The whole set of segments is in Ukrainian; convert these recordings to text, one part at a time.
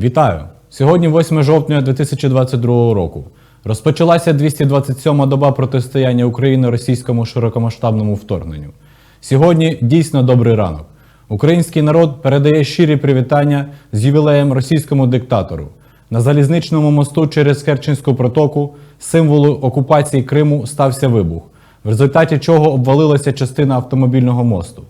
Вітаю! Сьогодні 8 жовтня 2022 року. Розпочалася 227-ма доба протистояння України російському широкомасштабному вторгненню. Сьогодні дійсно добрий ранок. Український народ передає щирі привітання з ювілеєм російському диктатору. На залізничному мосту через Керченську протоку, символу окупації Криму, стався вибух, в результаті чого обвалилася частина автомобільного мосту.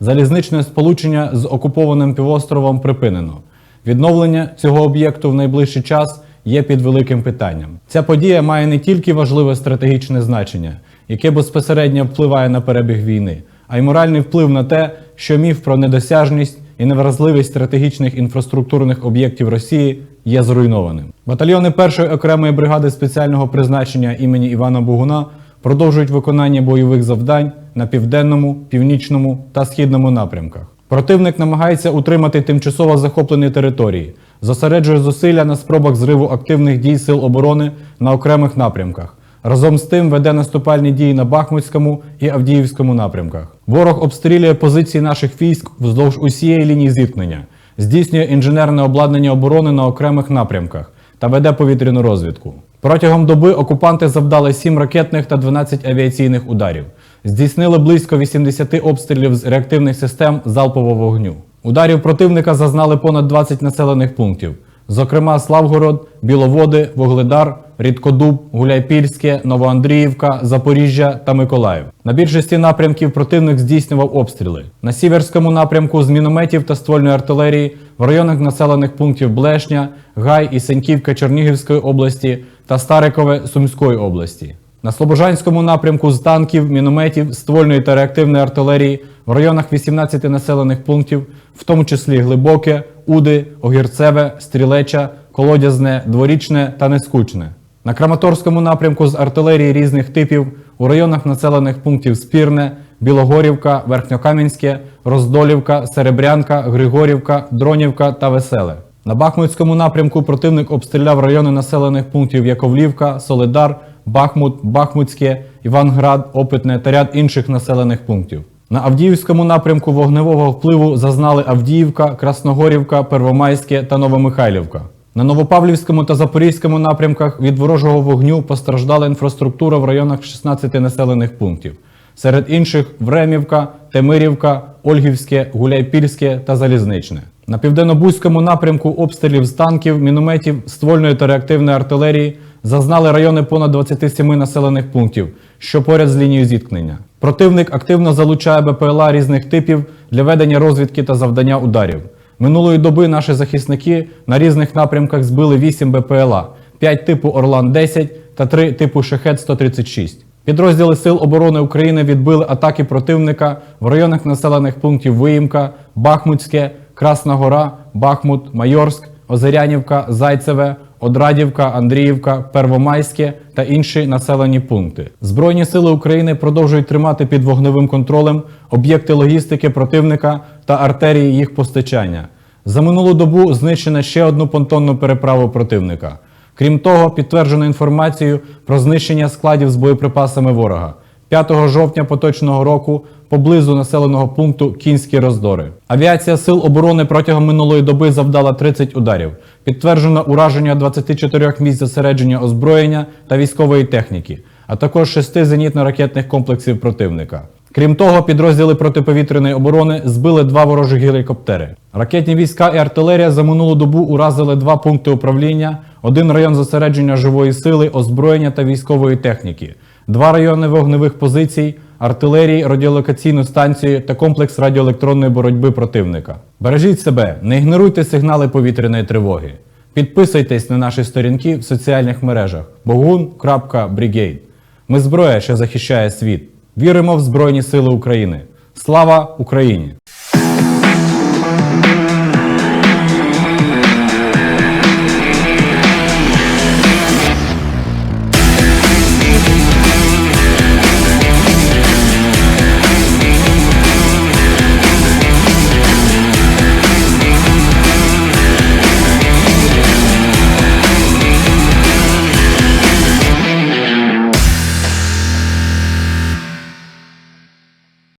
Залізничне сполучення з окупованим півостровом припинено. Відновлення цього об'єкту в найближчий час є під великим питанням. Ця подія має не тільки важливе стратегічне значення, яке безпосередньо впливає на перебіг війни, а й моральний вплив на те, що міф про недосяжність і невразливість стратегічних інфраструктурних об'єктів Росії є зруйнованим. Батальйони першої окремої бригади спеціального призначення імені Івана Бугуна продовжують виконання бойових завдань на південному, північному та східному напрямках. Противник намагається утримати тимчасово захоплені території, зосереджує зусилля на спробах зриву активних дій сил оборони на окремих напрямках. Разом з тим веде наступальні дії на Бахмутському і Авдіївському напрямках. Ворог обстрілює позиції наших військ вздовж усієї лінії зіткнення, здійснює інженерне обладнання оборони на окремих напрямках та веде повітряну розвідку. Протягом доби окупанти завдали 7 ракетних та 12 авіаційних ударів. Здійснили близько 80 обстрілів з реактивних систем залпового вогню. Ударів противника зазнали понад 20 населених пунктів, зокрема Славгород, Біловоди, Вугледар, Рідкодуб, Гуляйпільське, Новоандріївка, Запоріжжя та Миколаїв. На більшості напрямків противник здійснював обстріли. На сіверському напрямку з мінометів та ствольної артилерії в районах населених пунктів Блешня, Гай і Сеньківка Чернігівської області та Старикове Сумської області. На Слобожанському напрямку з танків, мінометів, ствольної та реактивної артилерії в районах 18 населених пунктів, в тому числі Глибоке, Уди, Огірцеве, Стрілеча, Колодязне, Дворічне та Нескучне. На Краматорському напрямку з артилерії різних типів у районах населених пунктів Спірне, Білогорівка, Верхньокам'янське, Роздолівка, Серебрянка, Григорівка, Дронівка та Веселе. На Бахмутському напрямку противник обстріляв райони населених пунктів Яковлівка, Солидар, Бахмут, Бахмутське, Іванград, Опитне та ряд інших населених пунктів. На Авдіївському напрямку вогневого впливу зазнали Авдіївка, Красногорівка, Первомайське та Новомихайлівка. На Новопавлівському та Запорізькому напрямках від ворожого вогню постраждала інфраструктура в районах 16 населених пунктів. Серед інших Времівка, Темирівка, Ольгівське, Гуляйпільське та Залізничне. На південно-бузькому напрямку обстрілів з танків, мінометів, ствольної та реактивної артилерії зазнали райони понад 27 населених пунктів, що поряд з лінією зіткнення. Противник активно залучає БПЛА різних типів для ведення розвідки та завдання ударів. Минулої доби наші захисники на різних напрямках збили 8 БПЛА, 5 типу Орлан-10 та 3 типу Шехет-136. Підрозділи Сил оборони України відбили атаки противника в районах населених пунктів Виїмка, Бахмутське, Красна Гора, Бахмут, Майорськ, Озерянівка, Зайцеве, Одрадівка, Андріївка, Первомайське та інші населені пункти. Збройні сили України продовжують тримати під вогневим контролем об'єкти логістики противника та артерії їх постачання. За минулу добу знищено ще одну понтонну переправу противника. Крім того, підтверджено інформацію про знищення складів з боєприпасами ворога. 5 жовтня поточного року поблизу населеного пункту Кінські роздори. Авіація Сил оборони протягом минулої доби завдала 30 ударів. Підтверджено ураження 24 місць зосередження озброєння та військової техніки, а також 6 зенітно-ракетних комплексів противника. Крім того, підрозділи протиповітряної оборони збили два ворожі гелікоптери. Ракетні війська і артилерія за минулу добу уразили два пункти управління, один район зосередження живої сили, озброєння та військової техніки, два райони вогневих позицій, артилерії, радіолокаційну станцію та комплекс радіоелектронної боротьби противника. Бережіть себе, не ігноруйте сигнали повітряної тривоги. Підписуйтесь на наші сторінки в соціальних мережах bogun.brigade. Ми зброя, що захищає світ. Віримо в Збройні Сили України. Слава Україні!